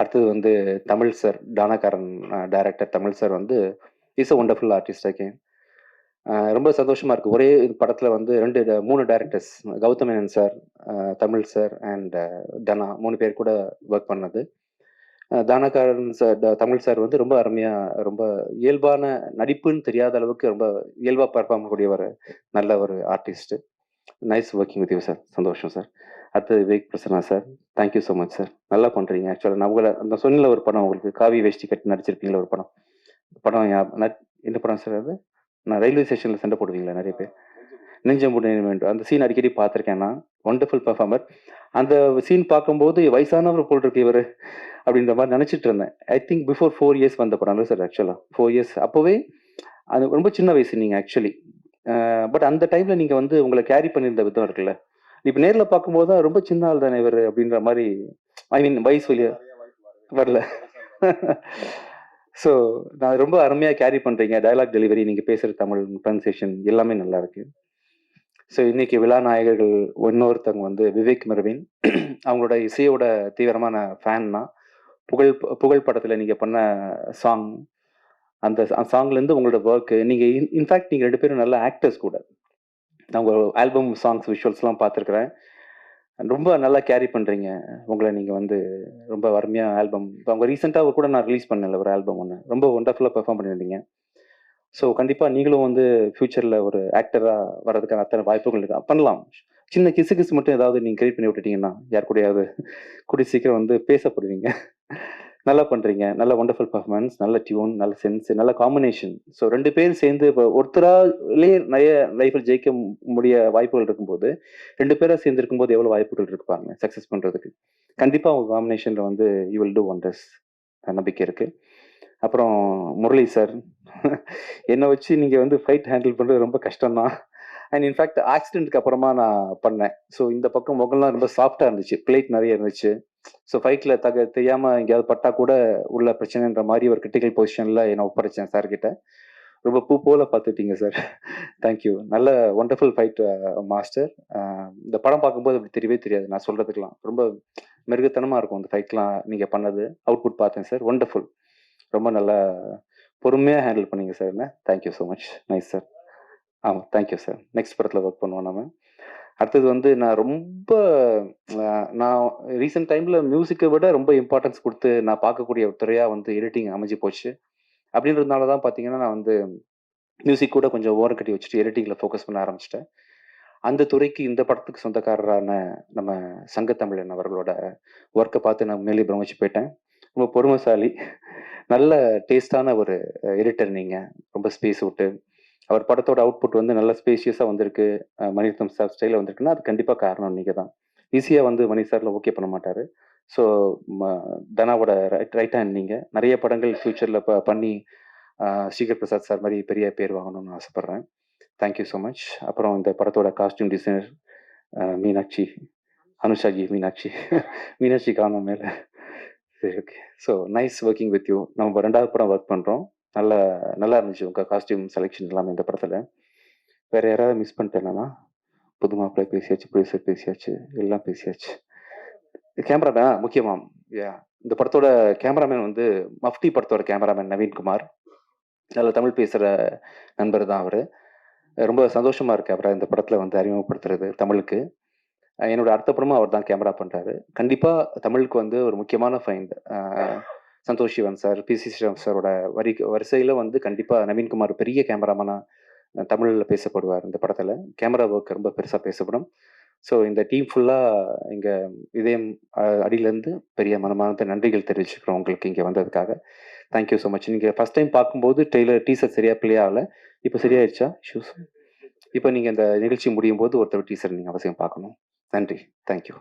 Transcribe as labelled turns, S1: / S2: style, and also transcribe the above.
S1: அடுத்தது வந்து Tamil sir Taanakkaran director Tamil sir வந்து is a wonderful artist again ரொம்ப சந்தோஷமா இருக்கு. ஒரே படத்துல வந்து ரெண்டு ட- மூணு directors Gautham Menon sir Tamil sir and Dhana மூணு பேர் கூட ஒர்க் பண்ணது. தானகாரன் சார் தமிழ் சார் வந்து ரொம்ப அருமையா ரொம்ப இயல்பான நடிப்புன்னு தெரியாத அளவுக்கு ரொம்ப இயல்பா பர்ஃபார்ம் கூடிய ஒரு நல்ல ஒரு artist nice working with you sir சந்தோஷம் சார் அடுத்தது Vivek Prasanna sir. Thank you so much sir நல்லா பண்றீங்க ஆக்சுவலாக நான் உங்களை அந்த சொன்னில் ஒரு படம் உங்களுக்கு காவி வேஷ்டி கட்டி நடிச்சிருப்பீங்களா ஒரு படம். படம் என்ன படம் சார் அது? நான் ரயில்வே ஸ்டேஷன்ல சண்டை போடுவீங்களா நிறைய பேர். நெஞ்சம் வேண்டும். அந்த சீன் அடிக்கடி பார்த்துருக்கேன் நான். ஒண்டர்ஃபுல் பர்ஃபார்மர் அந்த சீன் பார்க்கும்போது வயசானவர் போல் இருக்கு இவர் அப்படின்ற மாதிரி நினச்சிட்டு இருந்தேன். I think before four years வந்த படம் சார் ஆக்சுவலாக ஃபோர் இயர்ஸ் அப்போவே அது ரொம்ப சின்ன வயசு நீங்கள் ஆக்சுவலி பட் அந்த டைம்ல நீங்கள் வந்து உங்களை கேரி பண்ணியிருந்த விதம் இருக்குல்ல. இப்போ நேரில் பார்க்கும்போது தான் ரொம்ப சின்ன ஆள் தானே இவர் அப்படின்ற மாதிரி ஐ மீன் வயசு வழியா வரல. ஸோ நான் ரொம்ப அருமையாக கேரி பண்ணுறீங்க டயலாக் டெலிவரி நீங்கள் பேசுகிற தமிழ் ப்ரன்சேஷன் எல்லாமே நல்லா இருக்கு. ஸோ இன்னைக்கு விழா நாயகர்கள் இன்னொருத்தவங்க வந்து விவேக் மெர்வின். அவங்களோட இசையோட தீவிரமான ஃபேன்னா புகழ் புகழ் படத்தில் நீங்கள் பண்ண சாங் அந்த சாங்லேருந்து உங்களோட ஒர்க்கு நீங்கள் இன்ஃபேக்ட் நீங்கள் ரெண்டு பேரும் நல்ல ஆக்டர்ஸ் கூட. நான் உங்கள் ஆல்பம் சாங்ஸ் விஷுவல்ஸ்லாம் பார்த்துருக்குறேன். ரொம்ப நல்லா கேரி பண்ணுறீங்க உங்களை நீங்கள் வந்து ரொம்ப வறுமையாக ஆல்பம் இப்போ அவங்க ரீசெண்டாக கூட நான் ரிலீஸ் பண்ணல ஒரு ஆல்பம் ஒன்று ரொம்ப ஒண்டர்ஃபுல்லாக பெர்ஃபார்ம் பண்ணியிருந்தீங்க. ஸோ கண்டிப்பாக நீங்களும் வந்து ஃப்யூச்சரில் ஒரு ஆக்டராக வர்றதுக்கான அத்தனை வாய்ப்புகள் இருக்கா. பண்ணலாம். சின்ன கிசு கிசு மட்டும் ஏதாவது நீங்கள் கிரியேட் பண்ணி விட்டுட்டீங்கன்னா யார் கூடயாவது கூடிய சீக்கிரம் வந்து பேசப்படுவீங்க. நல்லா பண்ணுறீங்க நல்ல ஒண்டர்ஃபுல் பர்ஃபார்மன்ஸ் நல்ல டியூன் நல்ல சென்ஸ் நல்ல காம்பினேஷன் ஸோ ரெண்டு பேர் சேர்ந்து இப்போ ஒருத்தராலே நிறைய லைஃப்பில் ஜெயிக்க முடிய வாய்ப்புகள் இருக்கும்போது ரெண்டு பேராக சேர்ந்து இருக்கும்போது எவ்வளோ வாய்ப்புகள் இருக்கு பாருங்க சக்ஸஸ் பண்ணுறதுக்கு கண்டிப்பாக உங்க காம்பினேஷனில் வந்து யூ வில் டூ ஒண்டர்ஸ் நம்பிக்கை இருக்கு. அப்புறம் முரளி சார் என்னை வச்சு நீங்கள் வந்து ஃபைட் ஹேண்டில் பண்ணுறது ரொம்ப கஷ்டம்தான். அண்ட் இன்ஃபேக்ட் ஆக்சிடென்ட்க்கு அப்புறமா நான் பண்ணேன். ஸோ இந்த பக்கம் முகம்லாம் ரொம்ப சாஃப்டாக இருந்துச்சு. பிளேட் நிறைய இருந்துச்சு. ஸோ ஃபைட்டில் தக தெரியாமல் எங்கேயாவது பட்டா கூட உள்ள பிரச்சனைன்ற மாதிரி ஒரு கிரிட்டிக்கல் பொசிஷனில் என்னை ஒப்படைச்சேன் சார் கிட்ட. ரொம்ப பூ போல பார்த்துட்டீங்க சார் தேங்க்யூ நல்ல ஒண்டர்ஃபுல் ஃபைட் மாஸ்டர் இந்த படம் பார்க்கும்போது அப்படி தெரியவே தெரியாது. நான் சொல்கிறதுக்கெலாம் ரொம்ப மிருகத்தனமாக இருக்கும் அந்த ஃபைட்லாம் நீங்கள் பண்ணது. அவுட்புட் பார்த்தேன் சார் ஒண்டர்ஃபுல் ரொம்ப நல்லா பொறுமையாக ஹேண்டில் பண்ணீங்க சார் என்ன? Thank you so much nice sir ஆமாம் தேங்க்யூ சார் நெக்ஸ்ட் படத்தில் ஒர்க் பண்ணுவோம் நம்ம அடுத்தது வந்து நான் ரொம்ப நான் ரீசெண்ட் டைமில் மியூசிக்கை விட ரொம்ப இம்பார்ட்டன்ஸ் கொடுத்து நான் பார்க்கக்கூடிய துறையாக வந்து எடிட்டிங் அமைஞ்சு போச்சு. அப்படின்றதுனால தான் பார்த்தீங்கன்னா நான் வந்து மியூசிக் கூட கொஞ்சம் ஓரம் கட்டி வச்சுட்டு எடிட்டிங்கில் ஃபோக்கஸ் பண்ண ஆரம்பிச்சிட்டேன். அந்த துறைக்கு இந்த படத்துக்கு சொந்தக்காரரான நம்ம சங்கத்தமிழன் அவர்களோட ஒர்க்கை பார்த்து நான் மேலே பிரமிச்சு போயிட்டேன். ரொம்ப பொறுமைசாலி நல்ல டேஸ்டான ஒரு எடிட்டர் நீங்கள் ரொம்ப ஸ்பேஸ் விட்டு அவர் படத்தோட அவுட்புட் வந்து நல்ல ஸ்பேஷியஸாக வந்திருக்கு. மணிரத்னம் சார் ஸ்டைலில் வந்திருக்குன்னா அது கண்டிப்பாக காரணம் நீங்கள் தான். ஈஸியாக வந்து மணி சாரில் ஓகே பண்ண மாட்டார். ஸோ தனாவோட ரைட் ரைட் ஹேண்ட் நீங்கள் நிறைய படங்கள் ஃப்யூச்சரில் ப பண்ணி ஸ்ரீகர் பிரசாத் சார் மாதிரி பெரிய பேர் வாங்கணும்னு ஆசைப்பட்றேன். தேங்க்யூ ஸோ மச் அப்புறம் இந்த படத்தோட காஸ்டியூம் டிசைனர் மீனாட்சி அனுஷாஜி மீனாட்சி மீனாட்சி காணும் மேலே. சரி okay so nice working with you நம்ம ரெண்டாவது படம் ஒர்க் பண்ணுறோம் நல்ல நல்லா இருந்துச்சு. உங்கள் காஸ்டியூம் செலெக்ஷன் எல்லாமே இந்த படத்தில். வேற யாராவது மிஸ் பண்ணிட்டேன்னா புது மாப்பிள்ளை பேசியாச்சு ப்ரொடியூசர் பேசியாச்சு எல்லாம் பேசியாச்சு. கேமராமேன் முக்கியமாம் யா இந்த படத்தோட கேமராமேன் வந்து மஃப்டி படத்தோட கேமராமேன் நவீன்குமார் நல்ல தமிழ் பேசுகிற நண்பர் தான் அவர். ரொம்ப சந்தோஷமா இருக்கு அவரை இந்த படத்தில் வந்து அறிமுகப்படுத்துறது தமிழுக்கு. என்னோட அடுத்த படமும் அவர் தான் கேமரா பண்றாரு. கண்டிப்பா தமிழுக்கு வந்து ஒரு முக்கியமான find Santosh Sivan sir P. C. Sriram சாரோட வரி வரிசையில் வந்து கண்டிப்பாக நவீன்குமார் பெரிய கேமராமேனா தமிழில் பேசப்படுவார் இந்த படத்தில். கேமரா ஒர்க் ரொம்ப பெருசாக பேசப்படும். ஸோ இந்த டீம் ஃபுல்லாக இங்கே இதயம் அடியிலேருந்து பெரிய மனமார்ந்த நன்றிகள் தெரிவிச்சுக்கிறோம் உங்களுக்கு இங்கே வந்ததுக்காக. தேங்க்யூ ஸோ மச் நீங்கள் ஃபர்ஸ்ட் டைம் பார்க்கும்போது டெய்லர் டீசர் சரியாக பிளே ஆகலை. இப்போ சரியாயிடுச்சா ஷூஸ் இப்போ நீங்கள் இந்த நிகழ்ச்சி முடியும் போது ஒருத்தர் டீசர் நீங்கள் அவசியம் பார்க்கணும். நன்றி. தேங்க்யூ